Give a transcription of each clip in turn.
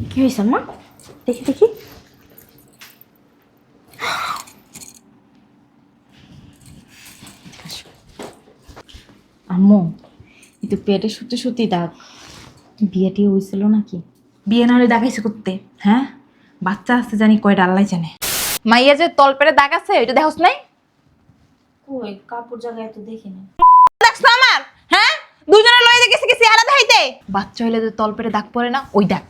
কি হয়েছে মা দেখি দেখি। আম্মু কিন্তু পেটে সত্যি সত্যি দাগ। বিয়েটি হয়েছিল নাকি? বিয়ে না হলে দেখাইছে করতে। হ্যাঁ? বাচ্চা আসতে জানি কয়টা আল্লাহ জানে। মাইয়া যে তল পেটে দাগ আছে ওইটা দেখোস নাই? ওই কাপড় জায়গায় তো দেখি না। দেখছ আমার? হ্যাঁ? দুজনে লয়ে গেছে গেছি আলাদা হইতে বাচ্চা হইলে যে তল পেটে দাগ পড়ে না ওই দাগ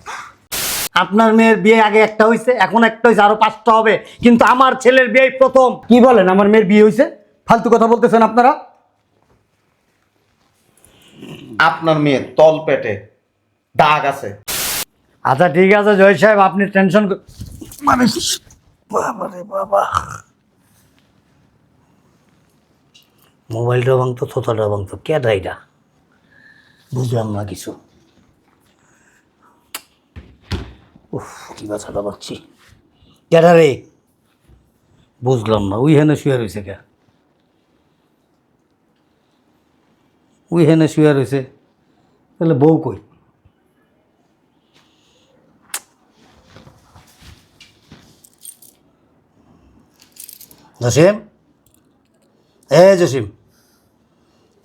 আপনার মেয়ের বিয়ে আগে একটা হয়েছে এখন একটা হয়েছে আরও পাঁচটা হবে। কিন্তু আমার ছেলের বিয়ে প্রথম। কি বলেন আমার মেয়ের বিয়ে হয়েছে ফালতু কথা বলতেছেন আপনারা? আপনার মেয়ে তল পেটে দাগ আছে। আচ্ছা ঠিক আছে জয় সাহেব আপনি টেনশন মানে বাবা রে বাবা। মোবাইলটা ভাঙতো থোতাটা ভাঙতো কে ডাইটা বুঝলাম না কিছু। উফ কি ব্যথাটা পাচ্ছি কেডা রে বুঝলাম না, উই হেনে শুয়ে রয়েছে কে? উই হেনে শুয়ে রয়েছে তাহলে বউ কই? জসিম? এ জসিম।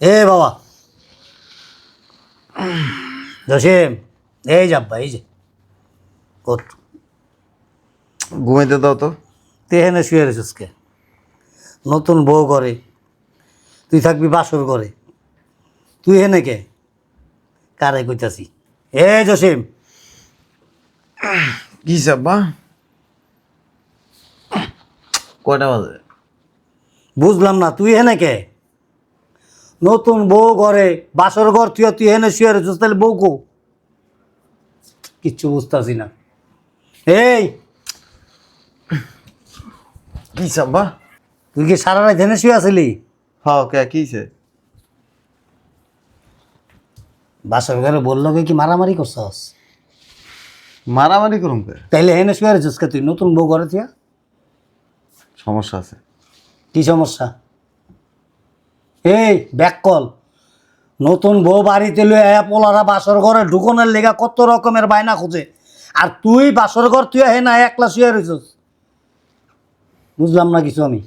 এ, বাবা। জসিম, এই যাব্বা, এই যে। ঘুমাইতে দাও তো। তুই এখানে শুয়ে রেছিস কে নতুন বউ করে তুই থাকবি বাসর করে তুই এনে কে? কারে কইতাছি? এ জসিম। কি সাব্বা কয়টা বাজে? বুঝলাম না তুই এনে কে? নতুন বউ ঘরে বাসর ঘর তুই তুই এনে শুয়ে রেছিস তাহলে বউ কো? কিচ্ছু বুঝতেছি না। এই। কি সাব্বা তুই কি সারা রাত এনে শুয়ে আসলি হ্যাঁ কে কিছে বাসর ঘরে বলল কে কি মারামারি করছস? মারামারি করুন কে? তাইলে এনে শুয়ে রেছিস কে তুই? নতুন বউ ঘরে তুই সমস্যা আছে। কি সমস্যা? এই ব্যাক কল। নতুন বউ বাড়িতে লয়ে আয়া পোলারা বাসর ঘরে ঢুকনের লেগা কত রকমের বায়না খুঁজে। আর তুই বাসর ঘর তুই হে না একলা শুয়ে রইছস। বুঝলাম না কিছু আমি।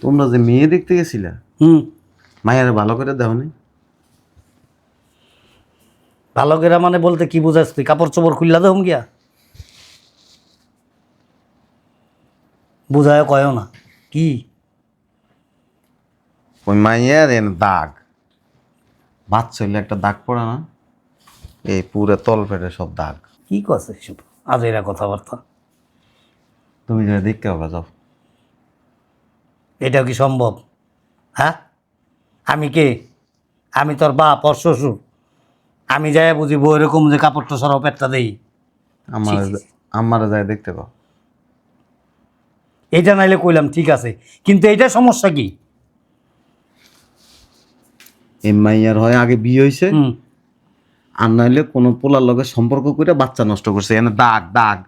তোমরা যে মেয়ে দেখতে গেছিলা? হুম। মায়ের ভালো করে দাও নি। ভালো করে মানে বলতে কি বুঝাস তুই? কাপড় চোপড় খুললা দেহম গিয়া বুঝায় কয়ও না। কি? ওই মাইয়ের এন দাগ। বাচ্চা হইলে একটা দাগ পড়ে না। এই পুরো তল পেটে সব দাগ। কি করছে এসব আজ এরা কথাবার্তা। তুমি যা দেখতে হবে যাও। এটাও কি সম্ভব? হ্যাঁ? আমি কে? আমি তোর বাপ ওর শ্বশুর। আমি যাই বুঝিব এরকম যে কাপড়টা সরাও পেটটা দেই। আমার। আমার যায় দেখতে পাও। এটা নাইলে কইলাম ঠিক আছে। কিন্তু এইটা সমস্যা কি? মাইয়ার হয় আগে বিয়ে হয়েছে হুম। আর নাইলে কোনো পোলার লগে সম্পর্ক করে বাচ্চা নষ্ট করছে। এনে দাগ দাগ।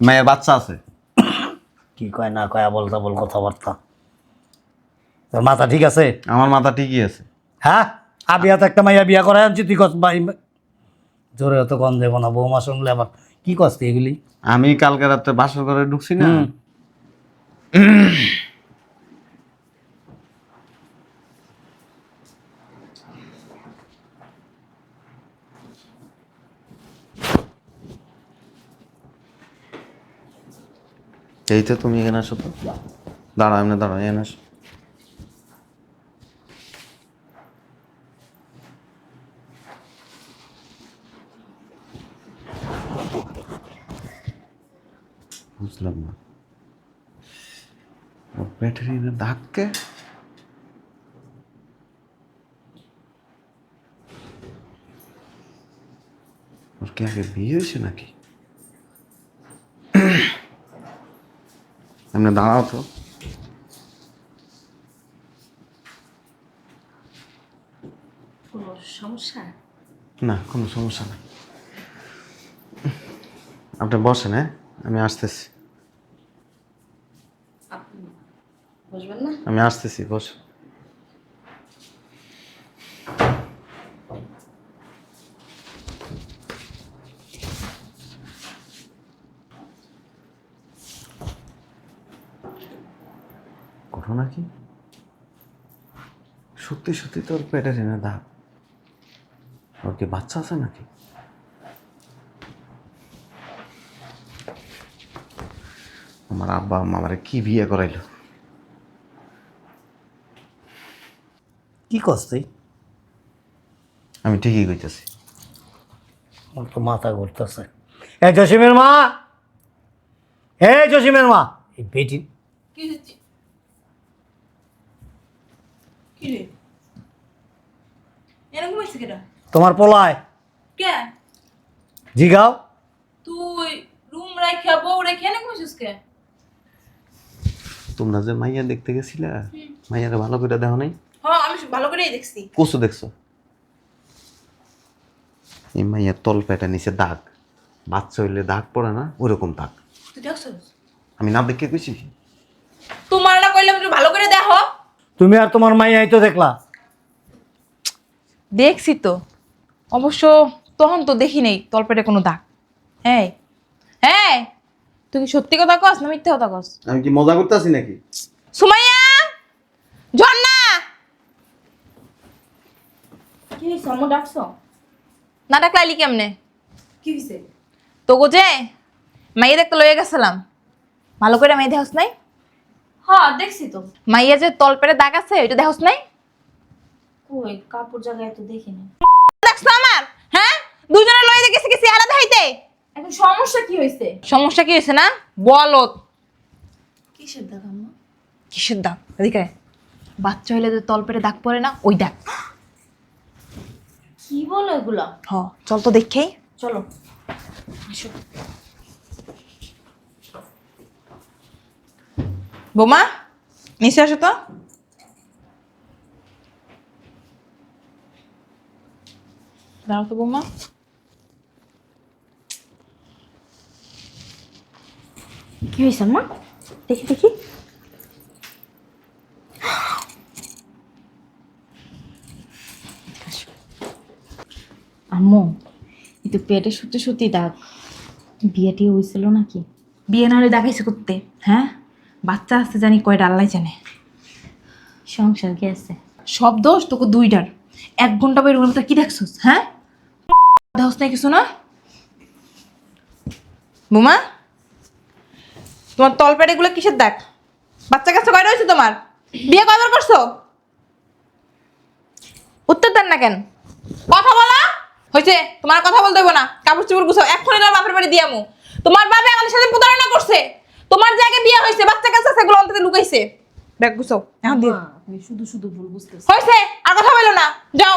মায়ের বাচ্চা আছে। কি কয় না কয় বল বল কথাবার্তা। তোর মাথা ঠিক আছে? আমার মাথা ঠিকই আছে। হ্যাঁ? আবিয়া তো একটা মাইয়া বিয়া করে আনছি তুই কস ভাই জোরে অত কম দেবো না বৌমা শুনলে আবার কি কস এগুলি? আমি কালকে রাত্রে বাসর ঘরে ঢুকছি না। এই তো তুমি এখানে আসো তো। দাঁড়া এমনি দাঁড়া এখানে আসো। বুঝলাম না। ওর ব্যাটারি দাগকে ওর কি আগে বিয়ে হয়েছে নাকি? এমনি দাঁড়াও তো। সমস্যা? না কোনো সমস্যা নেই আপনি বসেন হ্যাঁ? আমি আসতেছি। আমি আসতেছি বস। ঘটনা কি? সত্যি সত্যি তোর পেটে টেনে দাগ ওর কি বাচ্চা আছে নাকি? আমার আব্বা আমারে কি বিয়ে করাইলো? কি করছ তুই? আমি ঠিকই কইতেছি। আমার তো মাথা ঘুরতেছে। এ জসিমের মা! হে জসিমের মা! এই বেটি কি হচ্ছে কি রে এরকম তোমার পোলায়। কে? জিগাও। তুই রুম রাখা বউ রেখে এরকম হয়েছিস কে? তোমরা যে মাইয়া দেখতে গেছিলা মাইয়ারে ভালো করে দেখো নাই? হ্যাঁ আমি ভালো করেই দেখছি। কচু দেখছ? এই মাইয়ার তল পেটে নিচে দাগ। বাচ্চা হইলে দাগ পড়ে না ওরকম দাগ। তুই দেখছিস? আমি না দেখে কইছি তোমার না কইলাম একটু ভালো করে দেখো। তুমি আর তোমার মাইয়াই তো দেখলা। দেখছি তো। অবশ্য তখন তো দেখি নেই তলপেটে কোনো দাগ। হ্যাঁ হ্যাঁ তুই কি সত্যি কথা কস না মিথ্যে কথা কস? আমি কি মজা করতেছি নাকি? সুমাইয়া! ঝর্ণা! কি আম্মু ডাকছো? না ডাকলাইলি কেমনে? কি হয়েছে তোগো যে মাইয়া দেখতে লয়ে গেছিলাম। ভালো করে মাইয়া দেহস নাই? হ্যাঁ দেখছি তো। মাইয়া যে তলপেটে দাগ আছে ওইটা দেহস নাই? কই কাপড় জায়গায় তো দেখিনি দেখছ আমার হ্যাঁ? দুজনে লয়ে গেছে গেছি আলাদা হইতে এখন সমস্যা কি হয়েছে সমস্যা কি হয়েছে না? বলত কিসের দাগ আম্মা? কিসের দাগ? এদিকে বাচ্চা হইলে যে তলপেটে দাগ পড়ে না ওই দাগ কি বলো এগুলা? হ চল তো দেখেই চলো। আসো। বোমা নিচে আসো তো। দাঁড়াও তো বোমা। কি হয়েছে আম্মা দেখি দেখি। আম্মু এই তো পেটে সত্যি সত্যি দাগ। বিয়েটি হয়েছিল নাকি? বিয়ে না হলে দেখাইছে করতে। হ্যাঁ? বাচ্চা আসতে জানি কয়টা, আল্লাহ জানে। সংসার কি আছে? সব দোষ, তোকে দুইটার। এক ঘণ্টা বের রুমটা কি দেখছস হ্যাঁ? দেখছ না কিছু না? বুমা, তোমার তলপেটে গুলো কিসের দেখ? বাচ্চা কাছে কয়টা হয়েছে তোমার? বিয়ে কয়বার করছ? উত্তর দেন না কেন। কথা বলা। হয়েছে, তোমার কথা বলতে হইব না। কাপড় চোপড় গুছাও। এক্ষুনি তোমার বাপের বাড়ি দিয়ামু তোমার বাবা আমাদের সাথে প্রতারণা করছে। তোমার জায়গায় বিয়ে হয়েছে বাচ্চা কাছে সেগুলো অন্তত লুকাইছে। ব্যাগ গুছাও এখন দিও আপনি শুধু শুধু ভুল বুঝতেছেন। হয়েছে আর কথা বলো না যাও।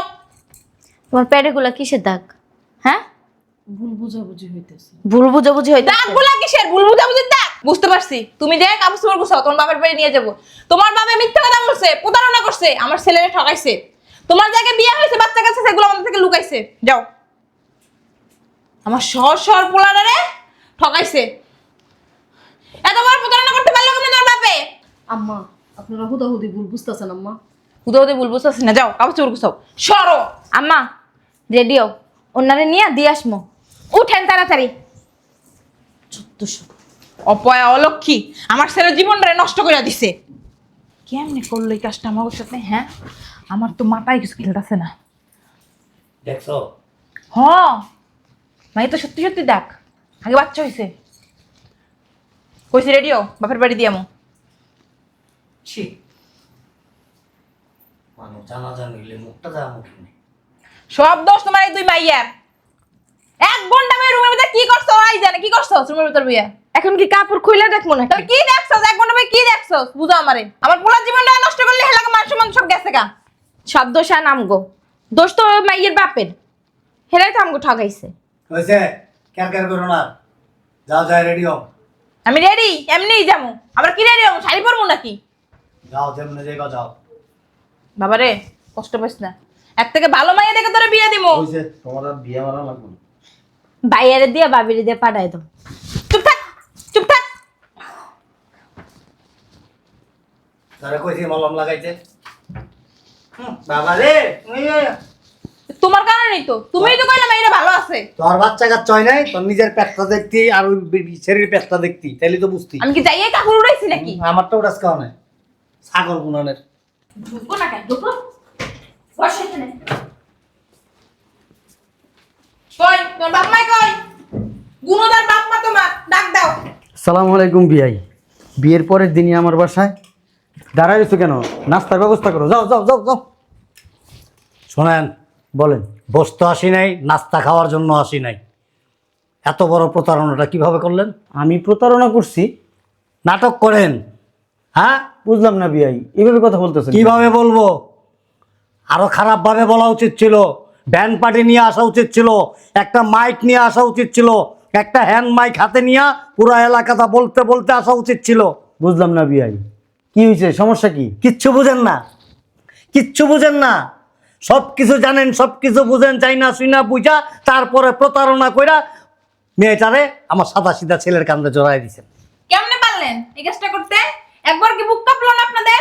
তোমার পেটে গুলা কিসের দাগ? হ্যাঁ? ভুল বুঝাবুঝি হইতেছে। ভুল বুঝাবুঝি হইতে দাগগুলা কিসের? ভুল বুঝাবুঝি দাগ? বুঝতে পারছি। তুমি যে কাপড় চোপড় গুছাও তোমার বাবার বাড়ি নিয়ে যাব। তোমার বাবা মিথ্যা কথা বলছে প্রতারণা করছে আমার ছেলেরে ঠকাইছে। তোমার জায়গায় বিয়ে হয়েছে বাচ্চা কাছে সেগুলো আমাদের থেকে লুকাইছে। যাও। আমার শহর শহর পোলারে ঠকাইছে। এত বড় প্রতারণা করতে পারল কেমন বাপে? আম্মা আপনারা হুদাহুদি ভুল বুঝতেছেন আম্মা। ভুল বুঝতেছি না যাও কাপড় চোপড় গুছাও। সরো। আম্মা রেডিও ওনারে নিয়ে দিয়ে আসমো। উঠেন তাড়াতাড়ি। অপয়া অলক্ষী আমার ছেলের জীবনটা নষ্ট করে দিছে। কেমনি করল এই কাজটা আমার সাথে হ্যাঁ? আমার তো মাথায় কিছু খেলতেছে না। দেখছ? হ। মাই তো সত্যি সত্যি দেখ আগে বাচ্চা হয়েছে কইছি রেডিও বাপের বাড়ি দিয়ামো ছি। মানুষ জানা জানি মুখটা দেওয়া মুখ নেই সব দোষ তোমার এই দুই মাইয়ার এক ঘণ্টা আমি রুমের ভিতরে কি করছ? ওরাই জানে কি করছ রুমের ভিতর বইয়া? এখন কি কাপড় খুলে দেখব না তাহলে কি দেখছ? এক ঘণ্টা ভাই কি দেখছ? বুঝো আমারে। আমার পুরো জীবনটা নষ্ট করলে হেলাকে মান সম্মান সব গেছে গা। সব দোষ আর নামগো দোষ তো মাইয়ের বাপের। হেরাই তো আমগো ঠগাইছে। হয়েছে কেয়ার কেয়ার করো না। যাও যাই রেডি হও। আমি রেডি এমনিই যাব। আবার কি রেডি হব? শাড়ি পরবো নাকি? যাও যেমনি যাইবা যাও। বাবা রে কষ্ট পাইস না। এক থেকে ভালো মাইয়া দেখে তোরে বিয়ে দিমু। হইছে তোমার আর বিয়ে মারা লাগবে না। বাইরে দিয়ে বাবিরে দিয়ে পাঠাই দাও চুপ থাক চুপ থাক। তারা কইছি মলম লাগাইতে। হুম, বাবা রে তুমি তোমার কারণেই তো। তুমিই তো কইলে মেয়েরা ভালো আছে। তোর বাচ্চা কাচ্চা হয় নাই তোর নিজের পেটটা দেখতি আর ওই ছেলের পেটটা দেখতি তাইলে তো বুঝতি। আমি কি যাইয়ে কাপড় উড়াইছি নাকি? আমার তো ওটা খাওয়া নাই? ছাগল গুনানের। ঢুকবো না কেন? ঢুকবো বস এখানে। কই? তোর বাপ মাই কই? গুণদার বাপ মা তোমার ডাক দাও। সালাম আলাইকুম বিয়াই বিয়ের পরের দিনই আমার বাসায়। দাঁড়াইছো কেন? নাস্তার ব্যবস্থা করো। যাও যাও যাও যাও। শোনেন বলেন বসতে আসি নাই নাস্তা খাওয়ার জন্য আসি নাই। এত বড় প্রতারণাটা কীভাবে করলেন? আমি প্রতারণা করছি। নাটক করেন। হ্যাঁ? বুঝলাম না বিয়াই এভাবে কথা বলতেছেন কীভাবে বলব? আরও খারাপভাবে বলা উচিত ছিল। ব্যান্ড পার্টি নিয়ে আসা উচিত ছিল। একটা মাইক নিয়ে আসা উচিত ছিল। একটা হ্যান্ড মাইক হাতে নিয়ে পুরো এলাকাটা বলতে বলতে আসা উচিত ছিল। বুঝলাম না বিয়াই কি হয়েছে সমস্যা কি? কিচ্ছু বুঝেন না। কিচ্ছু বুঝেন না। সব কিছু জানেন সব কিছু বুঝেন চাই না শুই না বুঝা তারপরে প্রতারণা কইরা মেয়েটারে আমার সাদা সিধা ছেলের কান্দে জড়াই দিছেন কেমনে পারলেন এই কাজটা করতে? একবার কি বুক কাঁপলো না আপনাদের?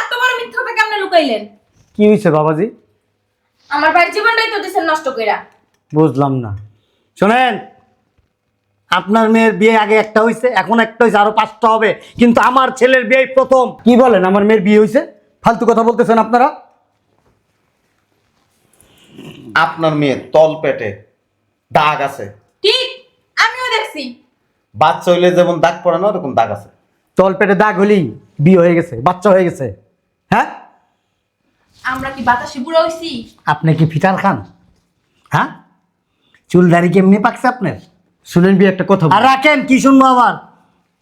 এত বড় মিথ্যাটা কেমনে লুকাইলেন? কি হয়েছে বাবাজি? আমার ভাইয়ের জীবনটাই তো দিছেন নষ্ট কইরা। বুঝলাম না। শোনেন আপনার মেয়ের বিয়ে আগে একটা হয়েছে এখন একটা হয়েছে আরও পাঁচটা হবে কিন্তু আমার ছেলের বিয়ে প্রথম। কি বলেন আমার মেয়ের বিয়ে হয়েছে ফালতু কথা বলতেছেন আপনারা? আপনার মেয়ে তল পেটে দাগ আছে। ঠিক আমিও দেখছি। বাচ্চা হইলে যেমন দাগ পড়ে না ওরকম দাগ আছে। তল পেটে দাগ হলেই বিয়ে হয়ে গেছে বাচ্চা হয়ে গেছে। হ্যাঁ? আমরা কি বাতাসে বুড়ো হইছি? আপনি কি ফিটার খান? হ্যাঁ? চুল দাড়ি কেমনি পাকছে আপনার? শুনেন বিয়ে একটা কথা আর রাখেন কি শুনব আবার?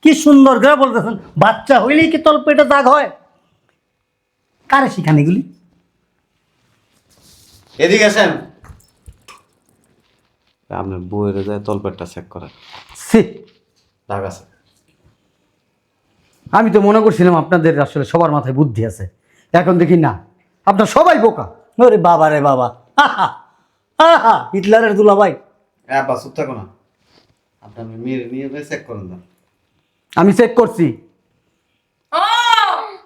কি সুন্দর করে বলতেছেন বাচ্চা হইলেই কি তল পেটে দাগ হয়? কারে শিখান এগুলি? এদিকে আসেন। আপনার বইয়ের যায় তলপেটটা চেক করেন। ছি। দাগ আছে। আমি তো মনে করছিলাম আপনাদের আসলে সবার মাথায় বুদ্ধি আছে। এখন দেখি না। আপনার সবাই বোকা। ওরে বাবা রে বাবা। আহা, আহা, হিটলারের দুলা ভাই। হ্যাঁ বা চুপ থাকো না। আপনার মেয়ের নিয়ে চেক করেন না। আমি চেক করছি। ও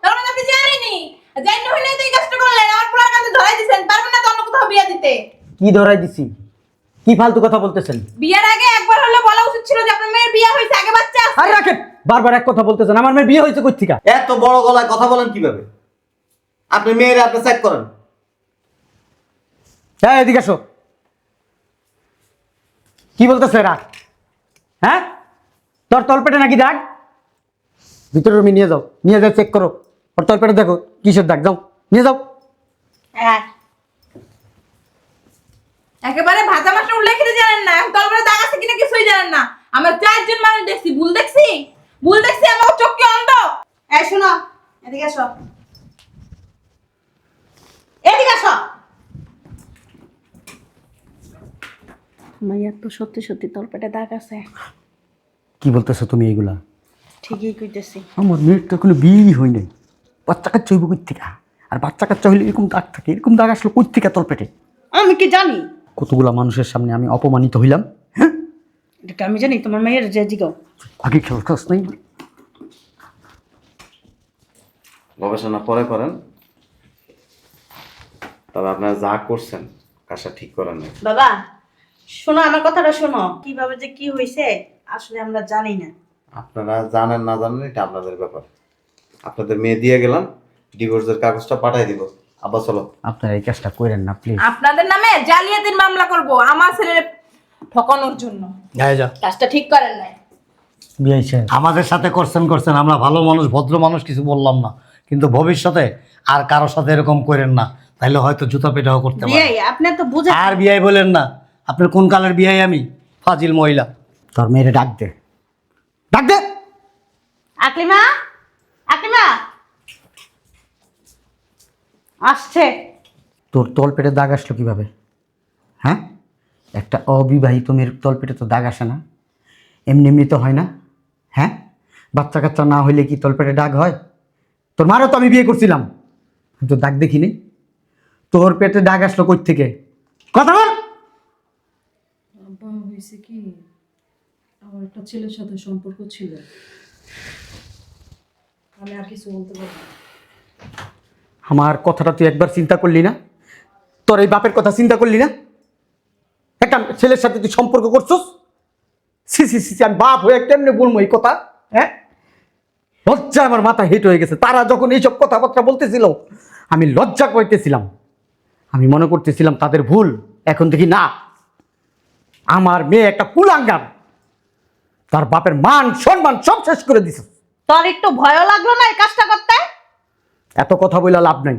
তার মানে আপনি জানেনই। জানি হইলে তো এই কাজটা করলেন। আমার পুরো কাছে ধরাই দিছেন। পারবেন না তো অন্য বিয়ে দিতে? কি ধরাই দিছি? কি ফালতু কথা বলতেছেন? বিয়ের আগে একবার হলে বলা উচিত ছিল যে আপনার মেয়ের বিয়ে হয়েছে আগে বাচ্চা আছে। আর রাখেন বারবার এক কথা বলতেছেন আমার মেয়ের বিয়ে হয়েছে কই থেকে এত বড় গলায় কথা বলেন কীভাবে? আপনি মেয়ের আপনি চেক করেন। হ্যাঁ এদিকে আসো। কি বলতেছে রাখ হ্যাঁ? তোর তলপেটে নাকি দাগ? ভিতরে রুমে নিয়ে যাও নিয়ে যাও চেক করো। ওর তলপেটে দেখো কিসের দাগ? যাও নিয়ে যাও। হ্যাঁ। একেবারে ভাজা মাছটা উল্লেখ খেতে জানেন না তলবারে দাগ আছে কিনা কিছুই জানেন না। আমরা চারজন মানুষ দেখছি ভুল দেখছি? ভুল দেখছি আমার চোখ কি অন্ধ। এই শোনো এদিকে আসো এদিকে আসো মাইয়ার তো সত্যি সত্যি তোর পেটে দাগ আছে। কি বলতেছো তুমি এইগুলা ঠিকই কইতেছি। আমার মেয়ের তো এখনও বিয়েই হয় নাই। বাচ্চা কাচ্চা হইব কই থেকে আর বাচ্চা কাচ্চা হইলে এরকম দাগ থাকে এরকম দাগ আসলো কই থেকে তলপেটে? আমি কি জানি? কতগুলা মানুষের সামনে আমি অপমানিত হইলাম? হ্যাঁ? এটা আমি জানি তোমার মেয়ের যে জিগাও। আগে খেল খাস নাই? গবেষণা পরে করেন। তবে আপনারা যা করছেন কাজটা ঠিক করেন না বাবা শোনো আমার কথাটা শোনো। কীভাবে যে কি হয়েছে আসলে আমরা জানি না। আপনারা জানেন না জানেন এটা আপনাদের ব্যাপার। আপনাদের মেয়ে দিয়ে গেলাম ডিভোর্সের কাগজটা পাঠাই দিব। আবার চলো। আপনারা এই কাজটা করেন না প্লিজ আপনাদের নামে জালিয়াতির মামলা করব আমার ছেলের ঠকানোর জন্য। যাই যা। কাজটা ঠিক করেন বিয়ে সাহেব। আমাদের সাথে করছেন করছেন। আমরা ভালো মানুষ ভদ্র মানুষ কিছু বললাম না। কিন্তু ভবিষ্যতে আর কারোর সাথে এরকম করেন না। তাহলে হয়তো জুতা পেটাও করতে পারে আপনি তো বুঝে আর বিয়াই বলেন না আপনার কোন কালের বিয়াই আমি? ফাজিল মহিলা। তোর মেয়েরে ডাক দে। ডাক দে! আকলিমা? আকলিমা? আসছে। তোর তলপেটে দাগ আসলো কীভাবে? হ্যাঁ? একটা অবিবাহিত মেয়ের তলপেটে তো দাগ আসে না। এমনি এমনি তো হয় না। হ্যাঁ? বাচ্চা কাচ্চা না হইলে কি তলপেটে দাগ হয়? তোর মারও তো আমি বিয়ে করছিলাম। আমি তো দাগ দেখিনি। তোর পেটে দাগ আসলো কই থেকে? কথা বল! আব্বা হয়েছে কি? আমার একটা ছেলের সাথে সম্পর্ক ছিল। আমি আর কিছু বলতে পারব না। আমার কথাটা তুই একবার চিন্তা করলি না? তোর এই বাপের কথা চিন্তা করলি না? একটা ছেলের সাথে তুই সম্পর্ক করছস? সি সি সি আমি বাপ হয়ে কেমনে বলব এই কথা? হ্যাঁ? লজ্জা আমার মাথা হিট হয়ে গেছে। তারা যখন এইসব কথাবার্তা বলতেছিল, আমি লজ্জা করতেছিলাম আমি মনে করতেছিলাম তাদের ভুল। এখন দেখি না। আমার মেয়ে একটা কুলাঙ্গার। তার বাপের মান, সম্মান সব শেষ করে দিছে। তোর একটু ভয়ও লাগল না এই কাজটা করতে? এত কথা বলে লাভ নাই।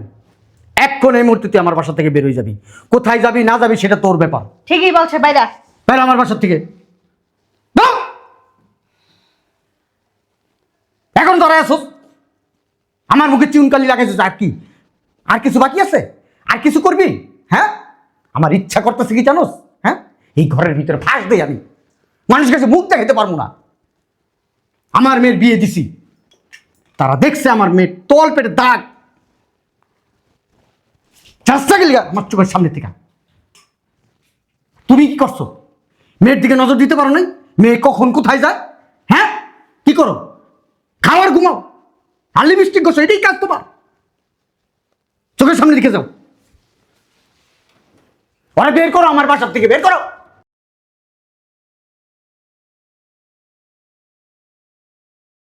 এক্ষণ এই মুহূর্তে তুই আমার বাসা থেকে বেরোয় যাবি। কোথায় যাবি না যাবি সেটা তোর ব্যাপার। ঠিকই বলছে বাইরা বের আমার বাসার থেকে! এখন ধরে আসো আমার মুখে চুনকালি লাগাইছিস আর কি? আর কিছু বাকি আছে? আর কিছু করবি? হ্যাঁ? আমার ইচ্ছা করতেছে কি জানোস? হ্যাঁ? এই ঘরের ভিতরে ফাঁস দেই আমি। মানুষ কাছে মুখ দেখাতে পারব না। আমার মেয়ের বিয়ে দিছি। তারা দেখছে আমার মেয়ের তল পেটে দাগ। চেষ্টা গেলি আমার চোখের সামনে থেকে। তুমি কি করছ? মেয়ের দিকে নজর দিতে পারো নাই? মেয়ে কখন কোথায় যায়? হ্যাঁ? কি করো? খাওয়ার ঘুমাও। আর লিপস্টিক করছ এটাই কাজ তোমার। চোখের সামনে দিকে যাও। ওরা বের করো আমার বাসার থেকে, বের করো।